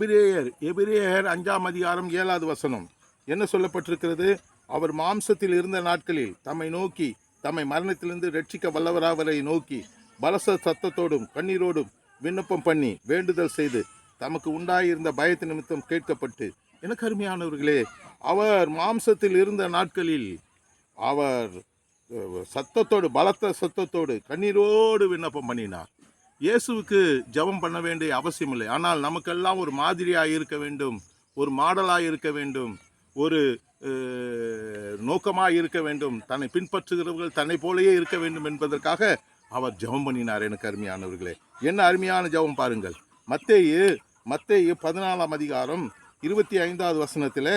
எபிரேயர் எபிரேயர் அஞ்சாம் அதிகாரம் ஏழாவது வசனம். என்ன சொல்லப்பட்டிருக்கிறது? அவர் மாம்சத்தில் இருந்த நாட்களில் தம்மை நோக்கி தம்மை மரணத்திலிருந்து ரட்சிக்க வல்லவராவரை நோக்கி பலச சத்தத்தோடும் கண்ணீரோடும் விண்ணப்பம் பண்ணி வேண்டுதல் செய்து தமக்கு உண்டாயிருந்த பயத்து நிமித்தம் கேட்கப்பட்டு எனக்கு அருமையானவர்களே அவர் மாம்சத்தில் இருந்த நாட்களில் அவர் சத்தத்தோடு பலத்த சத்தத்தோடு கண்ணீரோடு விண்ணப்பம் பண்ணினார். இயேசுவுக்கு ஜெபம் பண்ண வேண்டிய அவசியம் இல்லை ஆனால் நமக்கெல்லாம் ஒரு மாதிரியாக இருக்க வேண்டும் ஒரு மாடலாக இருக்க வேண்டும் ஒரு நோக்கமாக இருக்க வேண்டும் தன்னை பின்பற்றுகிறவர்கள் தன்னை போலயே இருக்க வேண்டும் என்பதற்காக அவர் ஜெபம் பண்ணினார் எனக்கு அருமையானவர்களே. என்ன அருமையான ஜெபம் பாருங்கள். மத்தேயு மத்தேயு பதினாலாம் அதிகாரம் இருபத்தி ஐந்தாவது வசனத்தில்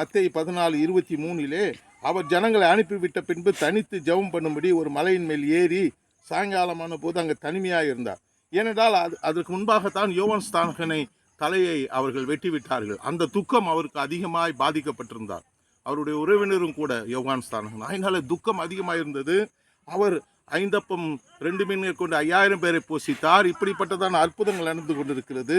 மத்தேயு பதினாலு இருபத்தி மூணிலே அவர் ஜனங்களை அனுப்பிவிட்ட பின்பு தனித்து ஜெபம் பண்ணும்படி ஒரு மலையின் மேல் ஏறி சாயங்காலமான போது அங்கே தனிமையாக இருந்தார். ஏனென்றால் அது அதற்கு முன்பாகத்தான் யோவன் ஸ்தானகனை தலையை அவர்கள் வெட்டி விட்டார்கள் அந்த துக்கம் அவருக்கு அதிகமாய் பாதிக்கப்பட்டிருந்தார். அவருடைய உறவினரும் கூட யோகான் ஸ்தானகன். அதனால துக்கம் அதிகமாக இருந்தது. அவர் ஐந்தப்பம் ரெண்டு மீன்கள் கொண்டு ஐயாயிரம் பேரை போஷித்தார். இப்படிப்பட்டதான அற்புதங்கள் நடந்து கொண்டிருக்கிறது.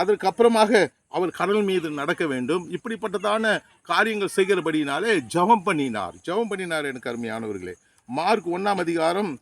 அதற்கப்புறமாக அவர் கடல் மீது நடக்க வேண்டும். இப்படிப்பட்டதான காரியங்கள் செய்கிறபடினாலே ஜெபம் பண்ணினார். ஜெபம் பண்ணினார் எனக்கு அருமையானவர்களே. மார்க் ஒன்றாம் அதிகாரம்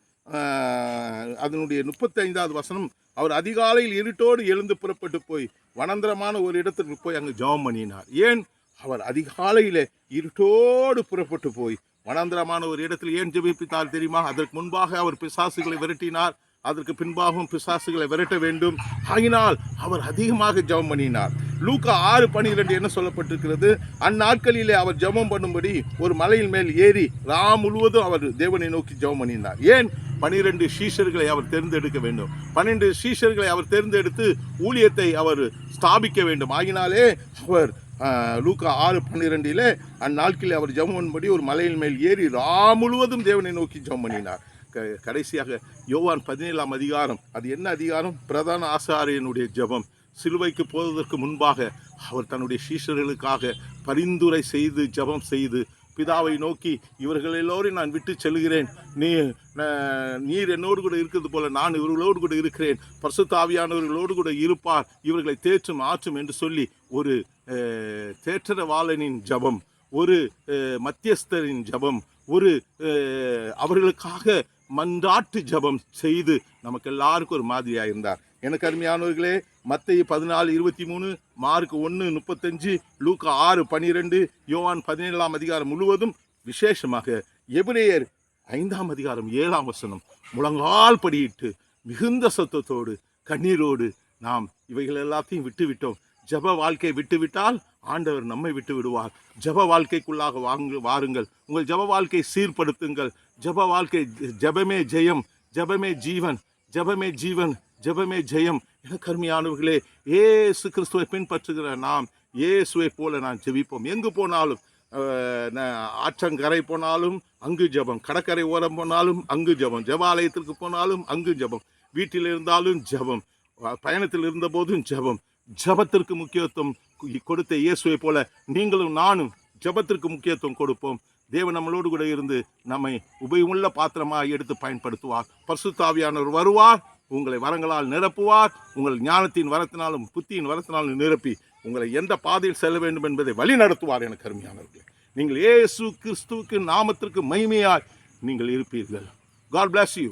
அதனுடைய முப்பத்தைந்தாவது வசனம் அவர் அதிகாலையில் இருட்டோடு எழுந்து புறப்பட்டு போய் வனந்திரமான ஒரு இடத்துக்கு போய் அங்கு ஜெபம் பண்ணினார். ஏன்? அவர் அதிகாலையில் இருட்டோடு புறப்பட்டு போய் வனாந்திரமான ஒரு இடத்தில் ஏன் ஜெபிப்பித்தார் தெரியுமா? அதற்கு முன்பாக அவர் பிசாசுகளை விரட்டினார். அதற்கு பின்பாகவும் பிசாசுகளை விரட்ட வேண்டும். ஆகினால் அவர் அதிகமாக ஜெபம் பண்ணினார். லூக்கா ஆறு பனிரெண்டு என்ன சொல்லப்பட்டிருக்கிறது? அந்நாட்களிலே அவர் ஜெபம் பண்ணும்படி ஒரு மலையின் மேல் ஏறி ராம் முழுவதும் அவர் தேவனை நோக்கி ஜெபம் பண்ணினார். ஏன்? பனிரெண்டு சீஷர்களை அவர் தேர்ந்தெடுக்க வேண்டும். பன்னிரெண்டு சீஷர்களை அவர் தேர்ந்தெடுத்து ஊழியத்தை அவர் ஸ்தாபிக்க வேண்டும். ஆகினாலே அவர் லூக்கா ஆறு பன்னிரெண்டிலே அந்நாட்களில் அவர் ஜெபம் ஒரு மலையின் மேல் ஏறி ரா முழுவதும் தேவனை நோக்கி ஜெபம் பண்ணினார். க- கடைசியாக யோவான் பதினேழாம் அதிகாரம் அது என்ன அதிகாரம்? பிரதான ஆசாரியனுடைய ஜெபம். சிலுவைக்கு போவதற்கு முன்பாக அவர் தன்னுடைய சீஷர்களுக்காக பரிந்துரை செய்து ஜெபம் செய்து பிதாவை நோக்கி இவர்கள் எல்லோரையும் நான் விட்டு செல்கிறேன். நீ நீர் என்னோடு கூட இருக்கிறது போல நான் இவர்களோடு கூட இருக்கிறேன். பிரசுத்தாவியானவர்களோடு கூட இருப்பார். இவர்களை தேற்றும் ஆற்றும் என்று சொல்லி ஒரு தேற்றரவாளனின் ஜெபம் ஒரு மத்தியஸ்தரின் ஜெபம் ஒரு அவர்களுக்காக மன்றாட்டு ஜெபம் செய்து நமக்கு எல்லாருக்கும் ஒரு மாதிரியாக இருந்தார் எனக்கு அருமையானவர்களே மத்திய பதினாலு இருபத்தி மூணு மார்க் ஒன்று முப்பத்தஞ்சு லூக்கா ஆறு பன்னிரெண்டு யோவான் பதினேழாம் அதிகாரம் முழுவதும் விசேஷமாக எபிரேயர் ஐந்தாம் அதிகாரம் ஏழாம் வசனம் முழங்கால் படியிட்டு மிகுந்த சத்தத்தோடு கண்ணீரோடு நாம் இவைகள் எல்லாத்தையும் விட்டுவிட்டோம். ஜப வாழ்க்கை விட்டுவிட்டால் ஆண்டவர் நம்மை விட்டு விடுவார். ஜப வாழ்க்கைக்குள்ளாக வாங்க வாருங்கள். உங்கள் ஜப வாழ்க்கை சீர்படுத்துங்கள். ஜப வாழ்க்கை ஜபமே ஜெயம் ஜபமே ஜீவன் ஜபமே ஜீவன். ஜெபமே ஜெயம் எனக்கு அருமையானவர்களே ஏசு கிறிஸ்துவை பின்பற்றுகிற நாம் இயேசுவை போல நான் ஜெபிப்போம். எங்கு போனாலும் ந- ஆற்றங்கரை போனாலும் அங்கு ஜெபம். கடற்கரை ஓரம் போனாலும் அங்கு ஜெபம். ஜெபாலயத்திற்கு போனாலும் அங்கு ஜெபம். வீட்டில் இருந்தாலும் ஜெபம். பயணத்தில் இருந்தபோதும் ஜபம். ஜெபம் ஜெபத்திற்கு முக்கியத்துவம் கொடுத்த இயேசுவை போல நீங்களும் நானும் ஜெபத்திற்கு முக்கியத்துவம் கொடுப்போம். தேவன் நம்மளோடு கூட இருந்து நம்மை உபயமுள்ள பாத்திரமாக எடுத்து பயன்படுத்துவார். பர்சுத்தாவியானவர் வருவார். உங்களை வரங்களால் நிரப்புவார். உங்கள் ஞானத்தின் வரத்தினாலும் புத்தியின் வரத்தினாலும் நிரப்பி உங்களை எந்த பாதையில் செல்ல வேண்டும் என்பதை வழி நடத்துவார் எனக்கு அருமையானவர்களே. நீங்கள் ஏசு கிறிஸ்துவுக்கு நாமத்திற்கு மகிமையாய் நீங்கள் இருப்பீர்கள். God plus you